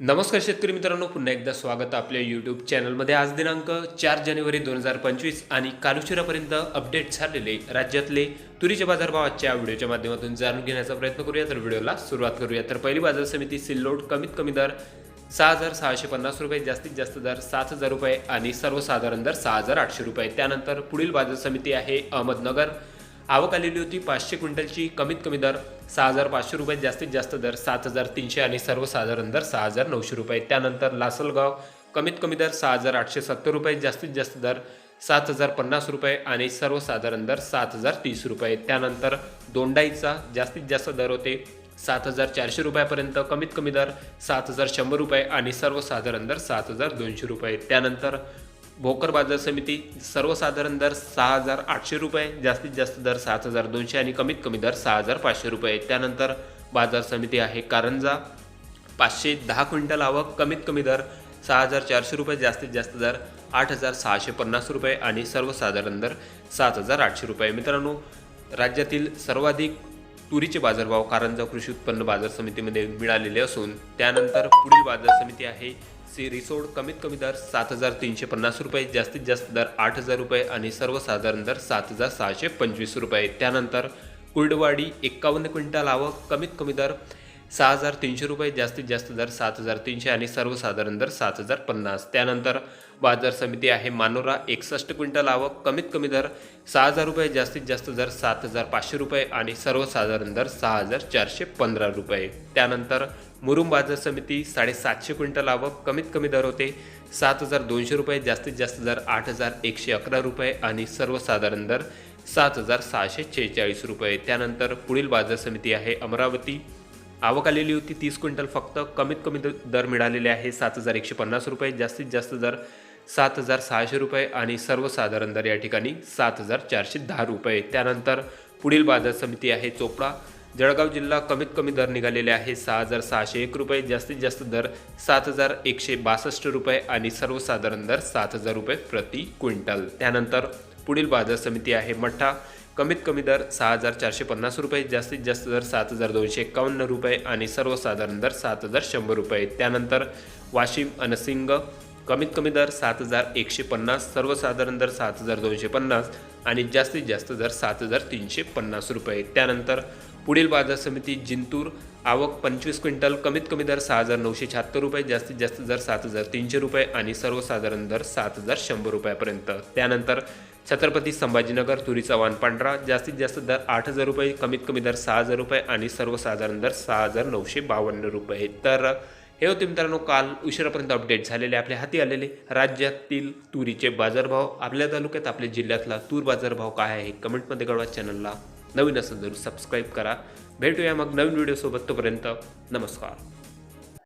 नमस्कार शेतकरी मित्रांनो पुन्हा एकदा स्वागत आपल्या यूट्यूब चॅनलमध्ये आज दिनांक चार जानेवारी दोन हजार पंचवीस आणि कालुशिरापर्यंत अपडेट झालेले राज्यातले तुरीचे बाजारभाव आजच्या व्हिडिओच्या माध्यमातून जाणून घेण्याचा प्रयत्न करूया. तर व्हिडिओला सुरुवात करूया. तर पहिली बाजार समिती सिल्लोड कमीत कमी दर सहा हजार सहाशे पन्नास रुपये जास्तीत जास्त दर सात हजार रुपये आणि सर्वसाधारण दर सहा हजार आठशे रुपये. त्यानंतर पुढील बाजार समिती आहे अहमदनगर. आवक आलेली होती. पाचशे क्विंटलची कमीत कमी दर सहा हजार पाचशे रुपये जास्तीत जास्त दर सात हजार तीनशे आणि सर्वसाधारण दर सहा हजार नऊशे रुपये. त्यानंतर लासलगाव कमीत कमी दर सहा हजार आठशे सत्तर रुपये जास्तीत जास्त दर सात हजार पन्नास रुपये आणि सर्वसाधारण दर सात हजार तीस रुपये. त्यानंतर दोंडाईचा जास्तीत जास्त दर होते सात हजार चारशे रुपयापर्यंत कमीत कमी दर सात हजार शंभर रुपये आणि सर्वसाधारण दर सात हजार दोनशे रुपये. त्यानंतर भोकर बाजार समिती सर्वसाधारण दर सहा हजार आठशे रुपये जास्तीत जास्त दर सात हजार दोनशे आणि कमीत कमी दर सहा हजार पाचशे रुपये. त्यानंतर बाजार समिती आहे कारंजा. पाचशे दहा क्विंटल आवक कमीत कमी दर सहा हजार चारशे रुपये जास्तीत जास्त दर आठ हजार सहाशे पन्नास रुपये आणि सर्वसाधारण दर सात हजार आठशे रुपये. मित्रांनो राज्यातील सर्वाधिक तुरीचे बाजारभाव कारंजा कृषी उत्पन्न बाजार समितीमध्ये मिळालेले असून त्यानंतर पुढील बाजार समिती आहे. सी रिसोड कमीत कमी दर सात हजार तीनशे पन्नास रुपये जास्तीत जास्त दर आठ हजार रुपये आणि सर्वसाधारण दर सात हजार सहाशे पंचवीस रुपये. त्यानंतर कुर्डवाडी एक्कावन्न क्विंटल आवक कमीत कमी दर सहा हजार तीनशे रुपये जास्तीत जास्त दर सात हजार तीनशे आणि सर्वसाधारण दर सात हजार पन्नास. त्यानंतर बाजार समिती आहे मानोरा एकसष्ट क्विंटल आवक कमीत कमी दर सहा हजार रुपये जास्तीत जास्त दर सात हजार पाचशे रुपये आणि सर्वसाधारण दर सहा हजार चारशे पंधरा रुपये. त्यानंतर मुरुम बाजार समिती साडेसातशे क्विंटल आवक कमीत कमी दर होते सात हजार दोनशे रुपये जास्तीत जास्त दर आठ हजार एकशे अकरा रुपये आणि सर्वसाधारण दर सात हजार सहाशे शेहेचाळीस रुपये. त्यानंतर पुढील बाजार समिती आहे अमरावती आवक आलेली होती तीस क्विंटल फक्त. कमीत कमी दर मिळालेले आहे सात हजार एकशे पन्नास रुपये. जास्तीत जास्त दर सात हजार सहाशे रुपये आणि सर्वसाधारण दर या ठिकाणी सात हजार चारशे दहा रुपये. त्यानंतर पुढील बाजार समिती आहे चोपडा. जळगाव जिल्हा कमीत कमी दर निघालेले आहे सहा हजार सहाशे एक रुपये. जास्तीत जास्त दर सात हजार एकशे बासष्ट रुपये आणि सर्वसाधारण दर सात हजार रुपये प्रति क्विंटल. त्यानंतर पुढील बाजार समिती आहे मठ्ठा. कमीत कमी दर सहा हजार चारशे पन्नास रुपये जास्तीत जास्त दर सात हजार दोनशे एकावन्न रुपये आणि सर्वसाधारण दर सात हजार शंभर रुपये. त्यानंतर वाशिम अनसिंग कमीत कमी दर सात हजार एकशे पन्नास सर्वसाधारण दर सात हजार दोनशे पन्नास आणि जास्तीत जास्त दर सात हजार तीनशे पन्नास रुपये. त्यानंतर पुढील बाजार समिती जिंतूर आवक पंचवीस क्विंटल कमीत कमी दर सहा हजार नऊशे शहात्तर रुपये जास्तीत जास्त दर सात हजार तीनशे रुपये आणि सर्वसाधारण दर सात हजार शंभर रुपयापर्यंत. त्यानंतर छत्रपती संभाजीनगर तुरीचा वाण पांढरा जास्तीत जास्त दर आठ हजार रुपये कमीत कमी दर सहा हजार रुपये आणि सर्वसाधारण दर सहा हजार नऊशे बावन्न रुपये. तर हे होते मित्रांनो काल उशिरापर्यंत अपडेट झालेले आपल्या हाती आलेले. राज्यातील तुरीचे बाजारभाव आपल्या तालुक्यात आपल्या जिल्ह्यातला तूर बाजारभाव काय आहे कमेंटमध्ये कळवा. चॅनलला नवीन असेल जरूर सबस्क्राईब करा. भेटूया मग नवीन व्हिडिओसोबत तोपर्यंत नमस्कार.